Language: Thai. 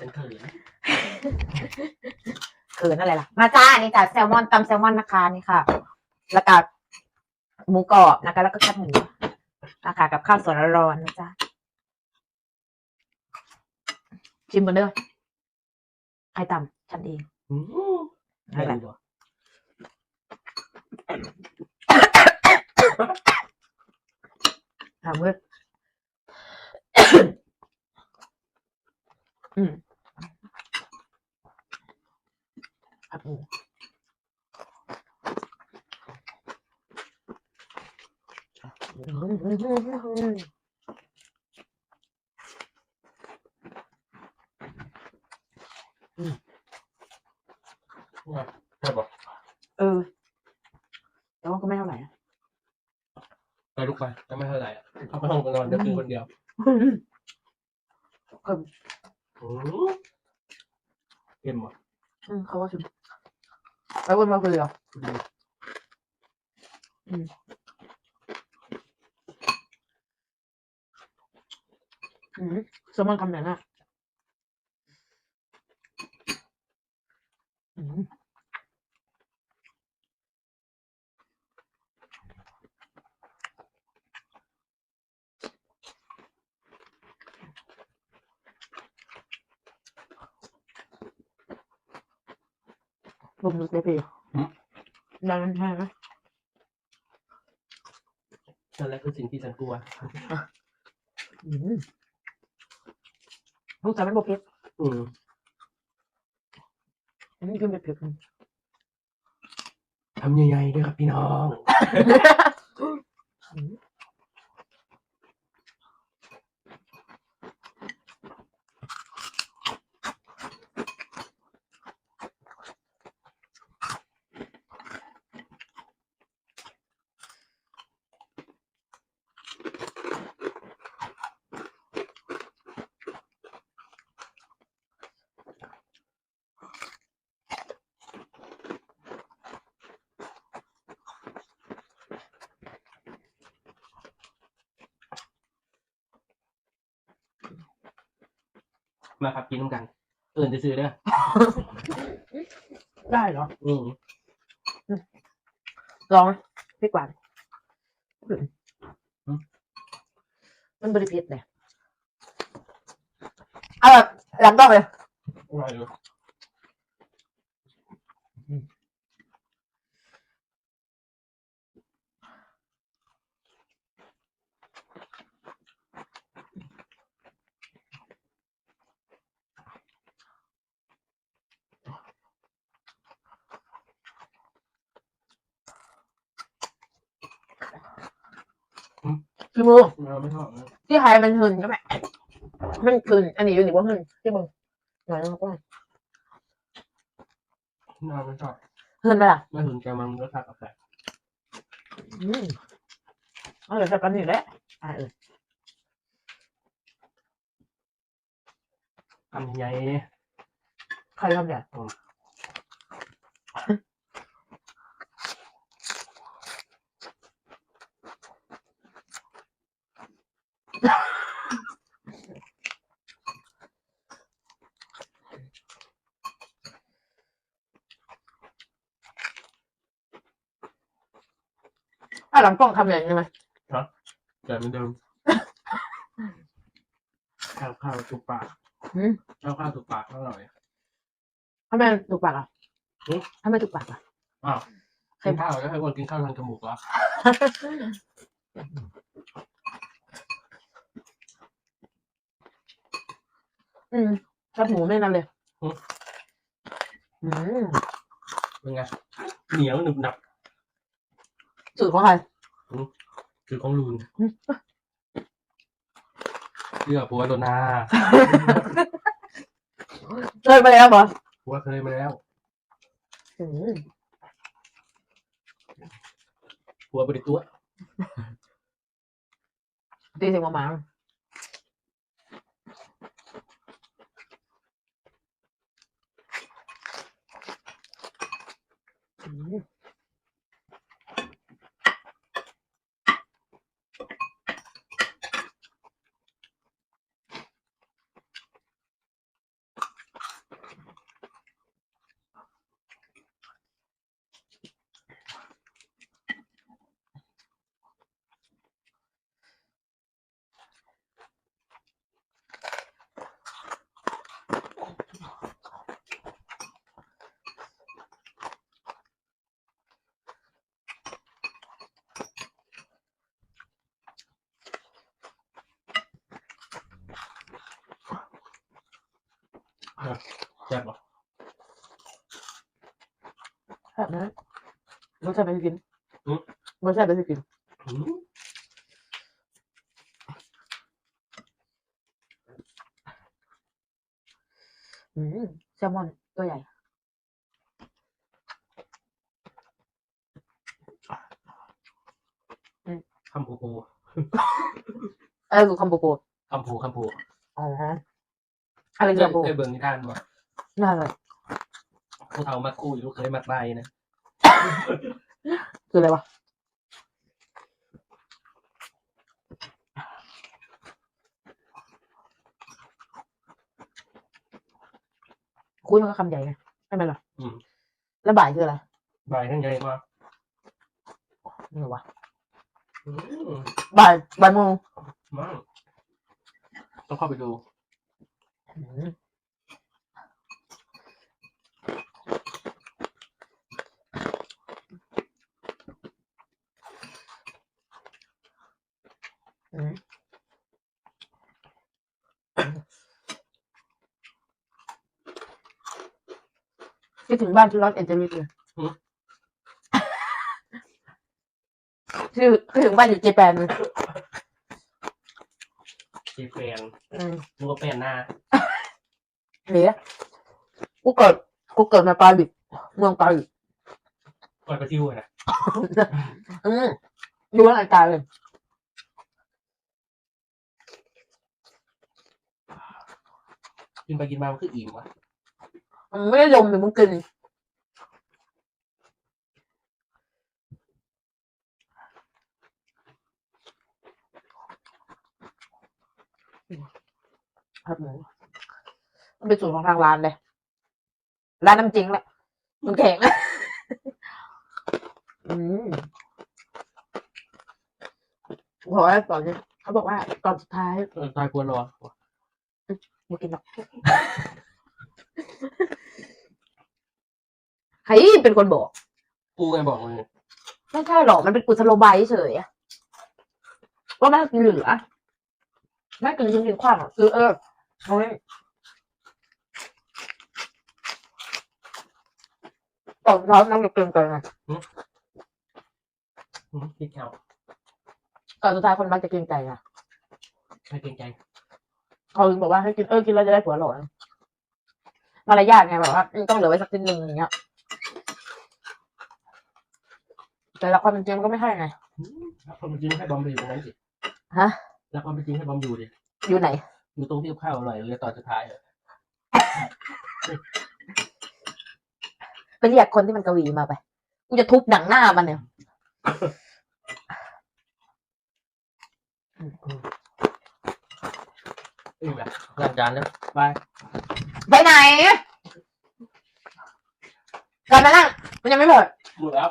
ฉันเขินเขินอะไรล่ะ มาจ้านี่จ้าแซลมอนตำแซลมอนนะคะนี่ค่ะ แล้วก็หมูกรอบนะคะ แล้วก็แคบหมูนะคะกับข้าวสวยร้อนๆนะจ๊ะชิมกันเด้อใครตำฉันเองอืมนั่นแหละดีกว่าถามเว้ยอืม ครับหมูใช่ปะเออ แต่ว่าก็ไม่เท่าไหร่อะไปลุกไปจะไม่เท่าไหร่อะเข้าไปห้องไปนอนเดี๋ยวกินคนเดียวเพิ่มอืมเค็มเหรออืมเขาว่าชิม ไปวนมาคนเดียอืมอืมสมอนคำไหนน่ะอืม ลมลึกได้พี่ดันมันแห้งไหมนั่นแหละคือสิ่งที่ฉันกลัวอืมลูกสาวมันบอกเผ็ดอืมอันนี้คือเผ็ดๆทำใหญ่ๆด้วยครับพี่น้อง มมาครับกินน้ำกัน เอื่นจะซื้อเด้อได้เหรออืมลองไหมพี่กวานมันบริเผ็ดเลยเอาแบบหลังต้องเลยอร่อยเลย พี่มูเราไม่ชอบนะที่ไทยมันหึนก็ไหมมันคืนอันนี้อยู่นี่ว่าหึนที่มึงหน่อยนึงก็เราไม่ชอบหึนไหมล่ะไม่ถึงแกมันรสชาติกาแฟอืมเอาเดี๋ยวใส่กันนี่แหละอ่าเออทำใหญ่ใครทำเนี่ย หลังกล้องทำอย่างนี้ไหมแต่เหมือนเดิมข้าวข้าวถูกปากอืมข้าวข้าวถูกปากอร่อย ทำไมถูกปากอะหึทำไมถูกปากอะ อ้าวกินข้าวแล้วให้คนกินข้าวทางจมูกเหรออืมแคบหมูไม่นั่นเลยอืมเป็นไงเหนียวหนึบหนับสูตรของใคร คือของลูนอืมเชื่อผัวโดนนาเลยไปแล้วเหรอผัวเคยมาแล้วอืมผัวบริตัวดีเสียงหมาๆอืม แซ่บปะแบบนั้นรสชาติเป็นกินรสชาติเป็นกินอืมอืมแซลมอนตัวใหญ่คำโพโพเออคือคอมโบโบคำโพคำโพอ๋ออะไรเคคือยคอมโบเคยเบิ่งนิทานบ่ น่าเลยผู้เฒ่ามักคู่อยู่ลูกเคยมักได้นะ คืออะไรวะคุยมันก็คำใหญ่ไงไม่เป็นไรอืม แล้วบ่ายคืออะไรใบทั้งใหญ่มากนี่วะอืมบ่ายบ่ายโมงมากต้องเข้าไปดูอืม คิดถึงบ้านที่ลอสแอนเจลิสเลยคือคือถึงบ้านอยู่เจแปนเลยเจแฟนอืมนึกว่าแฟนหน้าเดี๋ยวกูเกิดกูเกิดในปารีสเมืองปารีสก่อนไปซิวนะอืมอยู่ร้านอาจารย์เลย กินไปกินมามันคืออิ่มวะมึงไม่ได้ดมหรือมึงกินครับหมูมันเป็นสูตรของทางร้านเลย ร้านน้ำจริงแหละมันแข็งอืมบอกว่าตอนนี้เขาบอกว่าตอนสุดท้าย เออตายควรรอ ไม่กินหรอกใครเป็นคนบอก กูไงบอกเลยไม่ใช่หรอกมันเป็นกุศโลบายเฉยๆอะว่าไม่ให้กินเหลือไม่ให้กินจริงๆคว้างอะคือเออเอาไว้ตอนเช้าน้ำจะเกินไปไงอืมคิดแค่ตอนสุดท้ายคนมักจะเกินใจอะไม่เกรงใจ เขาถึงบอกว่าให้กินเออกินแล้วจะได้ผัวหล่อมารยาทไงแบบว่าอืมต้องเหลือไว้สักนิดนึงอย่างเงี้ย แต่ละความเป็นจริงมันก็ไม่ให้ไงแล้วความเป็นจริงให้บอมไปอยู่ตรงนั้นสิฮะ แล้วความเป็นจริงให้บอมอยู่ดิอยู่ไหน อยู่ตรงที่ข้าวอร่อยเลยตอนสุดท้ายเหรอไปเรียกคนที่มันกวีมาไปกูจะทุบหนังหน้ามันเนี่ย อืมแบบล้างจานแล้วไปไปไหนกลับมานั่งมันยังไม่หมดหมดแล้ว